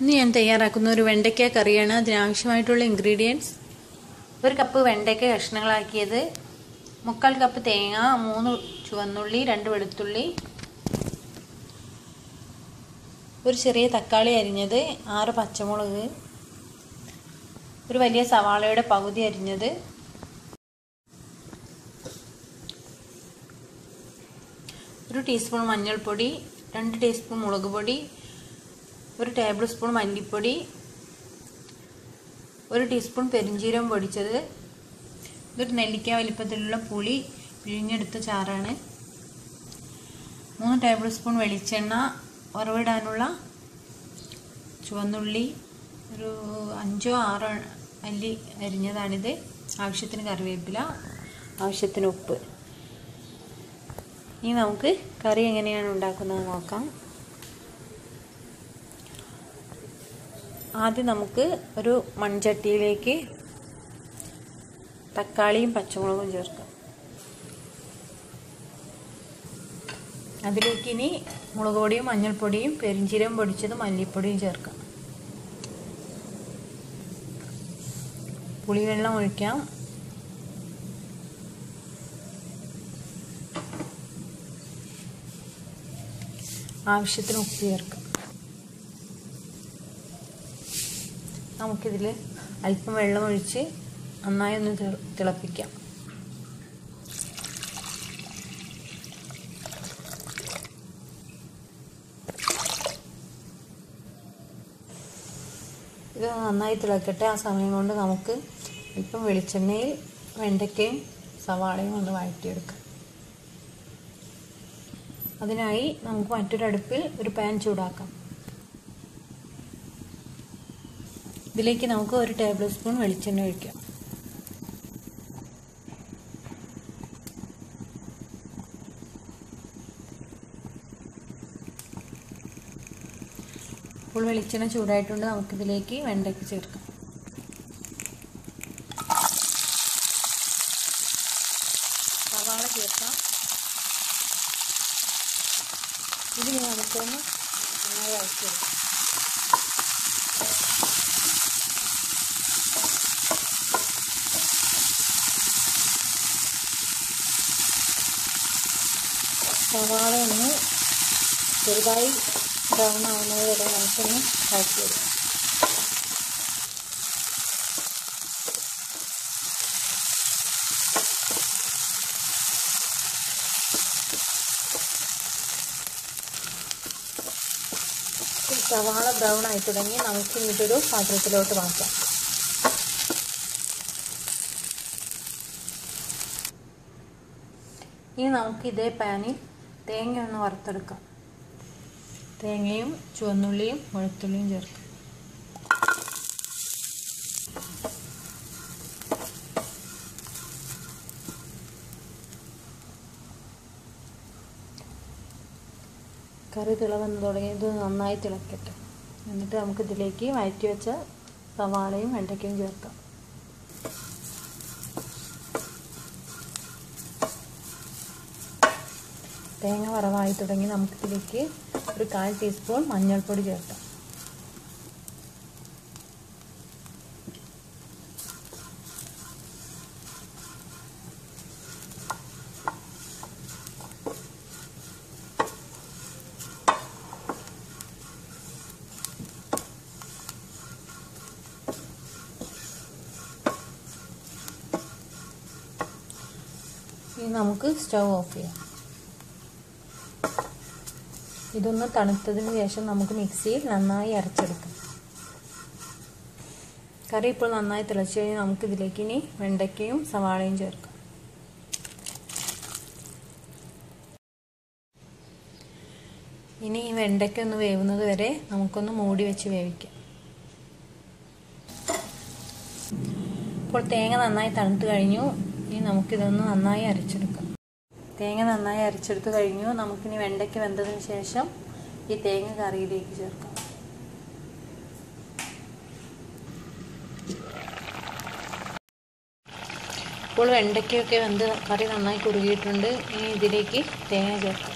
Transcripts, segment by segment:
ഇന്ന് ഞാൻ തയ്യാറാക്കുന്ന ഒരു വെണ്ടയ്ക്ക കറിയാണ്. അതിനാവശ്യമായിട്ടുള്ള ഇൻഗ്രീഡിയൻസ് ഒരു കപ്പ് വെണ്ടയ്ക്ക കഷ്ണങ്ങളാക്കിയത്. മുക്കാൽ കപ്പ് തേങ്ങ മൂന്ന് ചുവന്നുള്ളി രണ്ട് വെളുത്തുള്ളി. ഒരു ചെറിയ തക്കാളി അരിഞ്ഞത്. ആറ് പച്ചമുളക്. ഒരു വലിയ സവാളയുടെ പകുതി അരിഞ്ഞത്. ഒരു ടീസ്പൂൺ മഞ്ഞൾപ്പൊടി രണ്ട് ടീസ്പൂൺ മുളക് പൊടി ഒരു ടേബിൾ സ്പൂൺ മല്ലിപ്പൊടി ഒരു ടീസ്പൂൺ പെരിഞ്ചീരം പൊടിച്ചത് ഇതൊരു നെല്ലിക്ക വലിപ്പത്തിലുള്ള പുളി പിഴിഞ്ഞെടുത്ത ചാറാണ്. മൂന്ന് ടേബിൾ സ്പൂൺ വെളിച്ചെണ്ണ ഉറവിടാനുള്ള ചുവന്നുള്ളി ഒരു അഞ്ചോ ആറോ അല്ലി അരിഞ്ഞതാണിത്. ആവശ്യത്തിന് കറിവേപ്പില ആവശ്യത്തിന് ഉപ്പ്. ഇനി നമുക്ക് കറി എങ്ങനെയാണ് ഉണ്ടാക്കുന്നത് നോക്കാം. ആദ്യം നമുക്ക് ഒരു മൺചട്ടിയിലേക്ക് തക്കാളിയും പച്ചമുളകും ചേർക്കാം. അതിലേക്ക് ഇനി മുളക് പൊടിയും മഞ്ഞൾപ്പൊടിയും പെരിഞ്ചീരം പൊടിച്ചതും മല്ലിപ്പൊടിയും ചേർക്കാം. പുളിവെള്ളം ഒഴിക്കാം. ആവശ്യത്തിന് ഉപ്പ് ചേർക്കാം. നമുക്കിതിൽ അല്പം വെള്ളമൊഴിച്ച് നന്നായി ഒന്ന് തിളപ്പിക്കാം. ഇത് നന്നായി തിളക്കട്ടെ. ആ സമയം കൊണ്ട് നമുക്ക് ഇപ്പം വെളിച്ചെണ്ണയിൽ വെണ്ടയ്ക്കയും സവാളയും ഒന്ന് വഴറ്റിയെടുക്കാം. അതിനായി നമുക്ക് മറ്റൊരടുപ്പിൽ ഒരു പാൻ ചൂടാക്കാം. ഇതിലേക്ക് നമുക്ക് ഒരു ടേബിൾ സ്പൂൺ വെളിച്ചെണ്ണ ഒഴിക്കാം. ഇപ്പോൾ വെളിച്ചെണ്ണ ചൂടായിട്ടുണ്ട് നമുക്കിതിലേക്ക് വെണ്ടയ്ക്ക് ചേർക്കാം. സവാള ചേർക്കാം. ഇതിന് നമുക്കൊന്ന് നന്നായി വഴറ്റിയെടുക്കാം. സവാള ഒന്ന് ചെറുതായി ബ്രൗൺ ആവുന്നത് വരെ നമുക്കൊന്ന് വഴറ്റിയെടുക്കാം. സവാള ബ്രൗൺ ആയി തുടങ്ങി നമുക്ക് ഇതൊരു പാത്രത്തിലോട്ട് മാറ്റാം. ഇനി നമുക്ക് ഇതേ പാനിൽ തേങ്ങ ഒന്ന് വറുത്തെടുക്കാം. തേങ്ങയും ചുവന്നുള്ളിയും വെളുത്തുള്ളിയും ചേർക്കാം. കറി തിളവന്ന് തുടങ്ങിയത് നന്നായി തിളക്കട്ടെ. എന്നിട്ട് നമുക്കിതിലേക്ക് വഴറ്റി വെച്ച സവാളയും വെണ്ടയ്ക്കയും ചേർക്കാം. തേങ്ങ വറവായി തുടങ്ങി നമുക്കിതിലേക്ക് ഒരു കാൽ ടീസ്പൂൺ മഞ്ഞൾപ്പൊടി ചേർക്കാം. നമുക്ക് സ്റ്റൗ ഓഫ് ചെയ്യാം. ഇതൊന്ന് തണുത്തതിന് ശേഷം നമുക്ക് മിക്സിയിൽ നന്നായി അരച്ചെടുക്കാം. കറി ഇപ്പോൾ നന്നായി തിളച്ച് കഴിഞ്ഞാൽ നമുക്ക് ഇതിലേക്ക് ഇനി വെണ്ടയ്ക്കയും സവാളയും ചേർക്കാം. ഇനി ഈ വെണ്ടയ്ക്ക ഒന്ന് വേവുന്നത് വരെ നമുക്കൊന്ന് മൂടി വെച്ച് വേവിക്കാം. ഇപ്പോൾ തേങ്ങ നന്നായി തണുത്ത് കഴിഞ്ഞു. ഇനി നമുക്കിതൊന്ന് നന്നായി അരച്ചെടുക്കാം. തേങ്ങ നന്നായി അരച്ചെടുത്ത് കഴിഞ്ഞു. നമുക്കിനി വെണ്ടയ്ക്ക് വെന്തതിന് ശേഷം ഈ തേങ്ങ കറിയിലേക്ക് ചേർക്കാം. ഇപ്പോൾ വെണ്ടയ്ക്കൊക്കെ വെന്ത് കറി നന്നായി കുറുകിയിട്ടുണ്ട്. ഇനി ഇതിലേക്ക് തേങ്ങ ചേർക്കാം.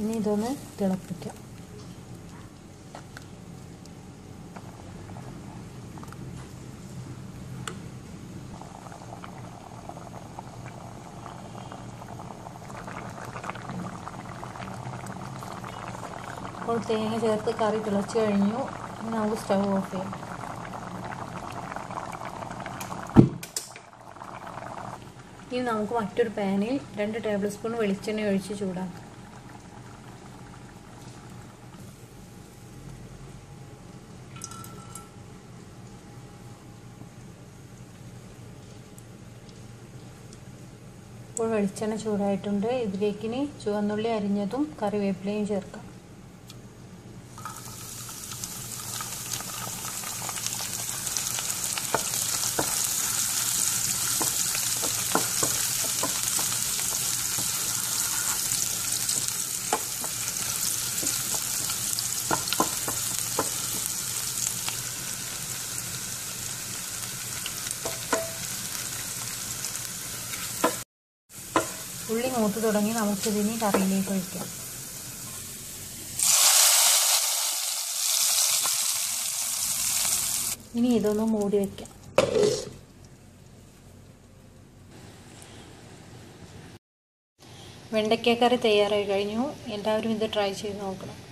ഇനി ഇതൊന്ന് തിളപ്പിക്കാം. തേങ്ങ ചേർത്ത് കറി തിളച്ച് കഴിഞ്ഞു. നമുക്ക് സ്റ്റവ് ഓഫ് ചെയ്യാം. ഇനി നമുക്ക് മറ്റൊരു പാനിൽ രണ്ട് ടേബിൾ സ്പൂൺ വെളിച്ചെണ്ണ ഒഴിച്ച് ചൂടാക്കാം. ഇപ്പോൾ വെളിച്ചെണ്ണ ചൂടായിട്ടുണ്ട്. ഇതിലേക്ക് ഇനി ചുവന്നുള്ളി അരിഞ്ഞതും കറിവേപ്പിലയും ചേർക്കാം. ഉള്ളി മൂത്ത് തുടങ്ങി നമുക്കിതിനി കറിയിലേക്ക് ഒഴിക്കാം ഇനി ഇതൊന്ന് മൂടി വയ്ക്കാം. വെണ്ടയ്ക്ക തയ്യാറായി കഴിഞ്ഞു. എല്ലാവരും ഇത് ട്രൈ ചെയ്ത് നോക്കണം.